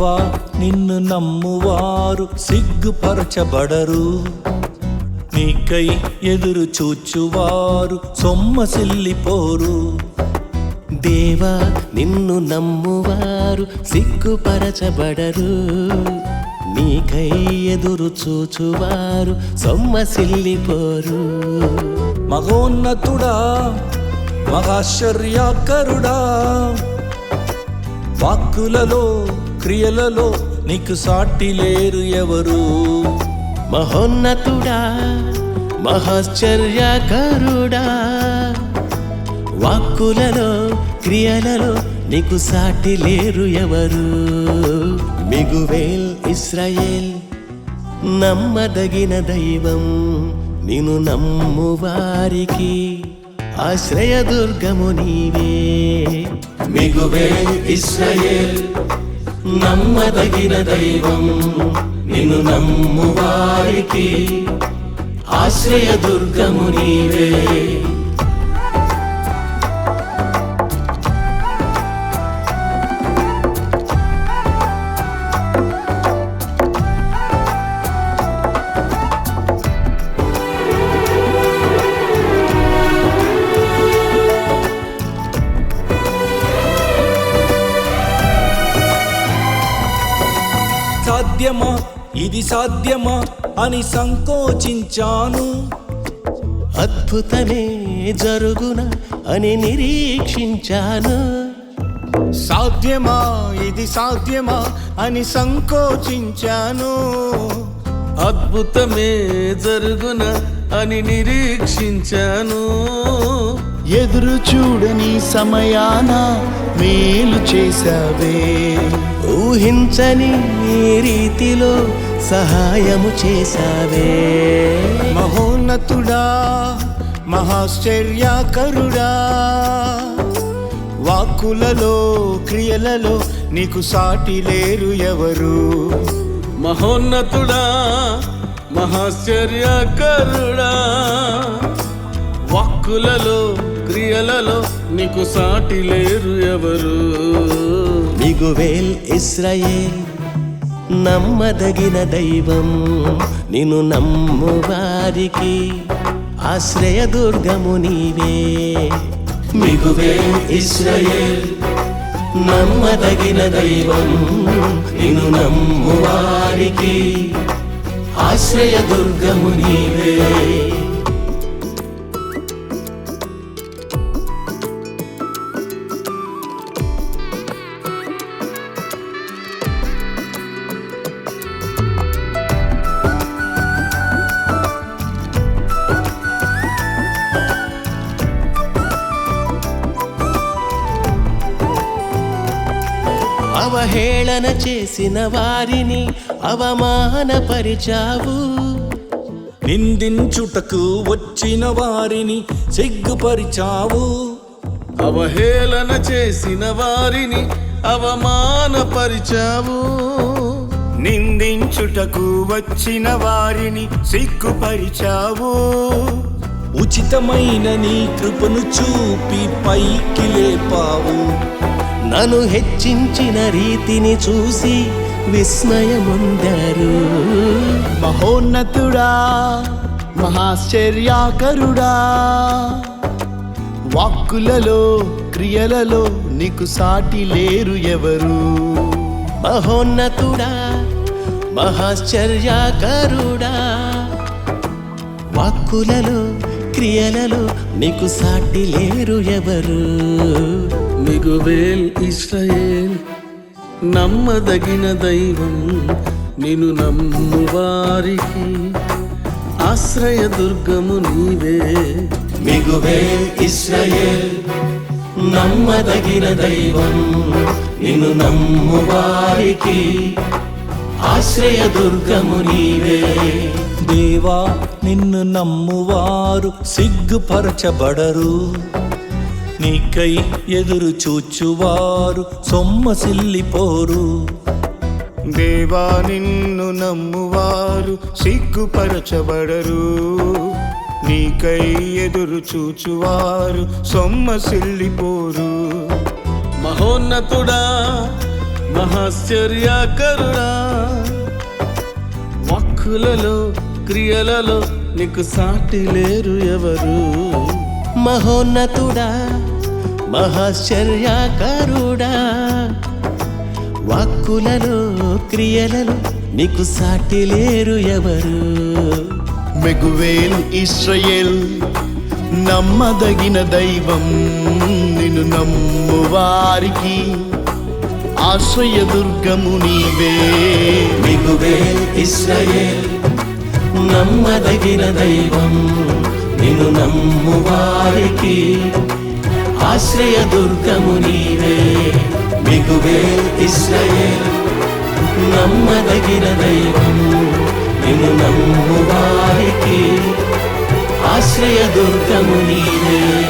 దేవా నిన్ను నమ్మువారు సిగ్గుపరచబడరు. నీకై ఎదురు చూచువారు సొమ్మసిల్లిపోరు దేవా నిన్ను నమ్మువారు సిగ్గుపరచబడరు. నీకై ఎదురు చూచువారు సొమ్మసిల్లిపోరు మహోన్నతుడా మహాశ్చర్యాకరుడా వాక్కులలో క్రియలలో నీకు సాటి లేరు ఎవరు? మహోన్నతుడా మహాశ్చర్యకరుడా వాక్కులలో క్రియలలో నీకు సాటి లేరు ఎవరు? మిగువేల్ ఇస్రాయేల్ నమ్మదగిన దైవం నిన్ను నమ్మువారికి ఆశ్రయదుర్గము నీవే. మిగువేల్ ఇస్రాయేల్ నమ్మదగిన దైవం నిన్ను నమ్మువారికి ఆశ్రయదుర్గము నీవే సాధ్యమా? ఇది సాధ్యమా అని సంకోచించాను. అద్భుతమే జరుగున అని నిరీక్షించాను. సాధ్యమా? ఇది సాధ్యమా అని సంకోచించాను. అద్భుతమే జరుగున అని నిరీక్షించాను. ఎదురు చూడని సమయాన మేలు చేశావే. ఊహించని రీతిలో సహాయము చేశావే. మహోన్నతుడా మహాశ్చర్యాకరుడా వాక్కులలో క్రియలలో నీకు సాటి లేరు ఎవరు? మహోన్నతుడా మహాశ్చర్యకరుడా వాక్కులలో క్రియలలో నీకు సాటి లేరు ఎవరు. మిగువేల్ ఇస్రాయేల్ నమ్మదగిన దైవం. నిన్ను నమ్మువారికి ఆశ్రయదుర్గము నీవే. మిగువేల్ ఇస్రాయేల్ నమ్మదగిన దైవం. నిన్ను నమ్మువారికి ఆశ్రయదుర్గము నీవే అవహేళన చేసిన వారిని అవమానపరిచావు నిందించుటకు వచ్చిన వారిని సిగ్గుపరిచావు. అవహేళన చేసిన వారిని అవమానపరిచావు నిందించుటకు వచ్చిన వారిని సిగ్గుపరిచావు. ఉచితమైన నీ కృపను చూపి పైకి లేపావు. నన్ను హెచ్చించిన రీతిని చూసి విస్మయముందారు. మహోన్నతుడా మహాశ్చర్యాకరుడా వాక్కులలో క్రియలలో నీకు సాటి లేరు ఎవరు? మహోన్నతుడా మహాశ్చర్యాకరుడా వాక్కులలో క్రియలలో నీకు సాటి లేరు ఎవరు? మిగువేల్ ఇస్రాయేల్ నమ్మదగిన దైవం నిన్ను నమ్మువారికి. ఆశ్రయదుర్గము నీవే. మిగువే ఇస్రాయేల్ నమ్మదగిన దైవం నిన్ను నమ్మువారికి ఆశ్రయదుర్గము నీవే దేవా నిన్ను నమ్మువారు సిగ్గుపరచబడరు. నీకై ఎదురు చూచువారు సొమ్మసిల్లిపోరు. దేవా నిన్ను నమ్మువారు సిగ్గుపరచబడరు. నీకై ఎదురు చూచువారు సొమ్మసిల్లిపోరు. మహోన్నతుడా మహాశ్చర్యకరుడా వాక్కులలో క్రియలలో నీకు సాటి లేరు ఎవరు? మహోన్నతుడా మహాశ్చర్యాకారుడా వాక్కులలో క్రియలలో నీకు సాటి లేరు ఎవరు? మెగువేల్ ఇస్రయేల్ నమ్మదగిన దైవం నిన్ను నమ్ము వారికి ఆశ్రయ దుర్గము నీవే. మిగువే ఇస్రాయేల్ నమ్మదగిన దైవం నిన్ను నమ్ము వారికి. ఆశ్రయ దుర్గము నీవే. మిగువే ఇస్రాయేల్ నమ్మదగిన దైవం నిన్ను నమ్ము వారికి. ఆశ్రయ దుర్గము నీవే.